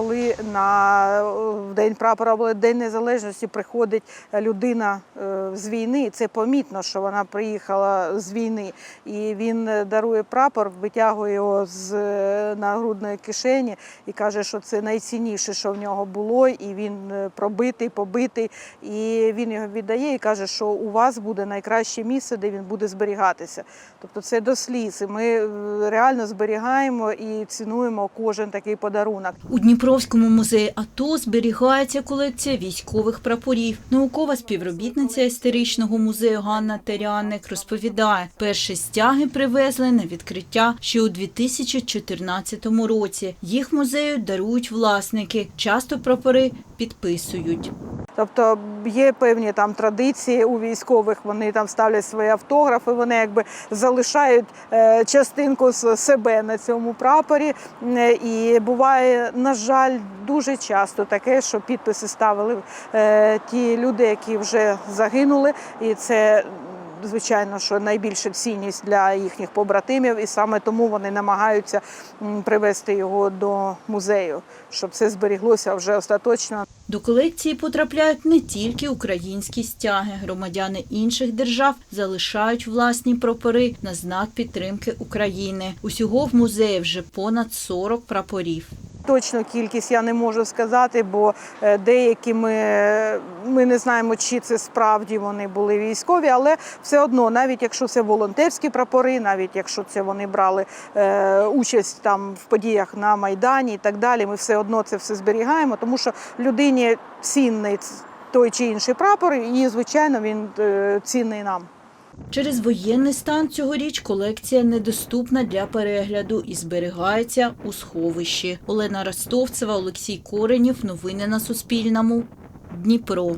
коли на в день прапора або День Незалежності приходить людина е, з війни, це помітно, що вона приїхала з війни, і він е, дарує прапор, витягує його з е, нагрудної кишені і каже, що це найцінніше, що в нього було, і він пробитий, побитий. І він його віддає і каже, що у вас буде найкраще місце, де він буде зберігатися. Тобто це до сліз. І ми реально зберігаємо і цінуємо кожен такий подарунок. У Дніпровському музеї АТО зберігається колекція військових прапорів. Наукова співробітниця історичного музею Ганна Теряник розповідає, перші стяги привезли на відкриття ще у 2014 році. Їх музею дарують власники. Часто прапори підписують. Тобто є певні там традиції у військових, вони там ставлять свої автографи, вони якби залишають е, частинку себе на цьому прапорі. Е, І буває, на жаль, дуже часто таке, що підписи ставили е, ті люди, які вже загинули, і це. Звичайно, що найбільша цінність для їхніх побратимів, і саме тому вони намагаються привести його до музею, щоб це зберіглося вже остаточно. До колекції потрапляють не тільки українські стяги. Громадяни інших держав залишають власні прапори на знак підтримки України. Усього в музеї вже понад 40 прапорів. Точну кількість я не можу сказати, бо е, деякі ми, ми не знаємо, чи це справді вони були військові, але все одно, навіть якщо це волонтерські прапори, навіть якщо це вони брали е, участь там в подіях на Майдані і так далі, ми все одно це все зберігаємо, тому що людині цінний той чи інший прапор, і звичайно він е, цінний нам. Через воєнний стан цьогоріч колекція недоступна для перегляду і зберігається у сховищі. Олена Ростовцева, Олексій Коренів. Новини на Суспільному. Дніпро.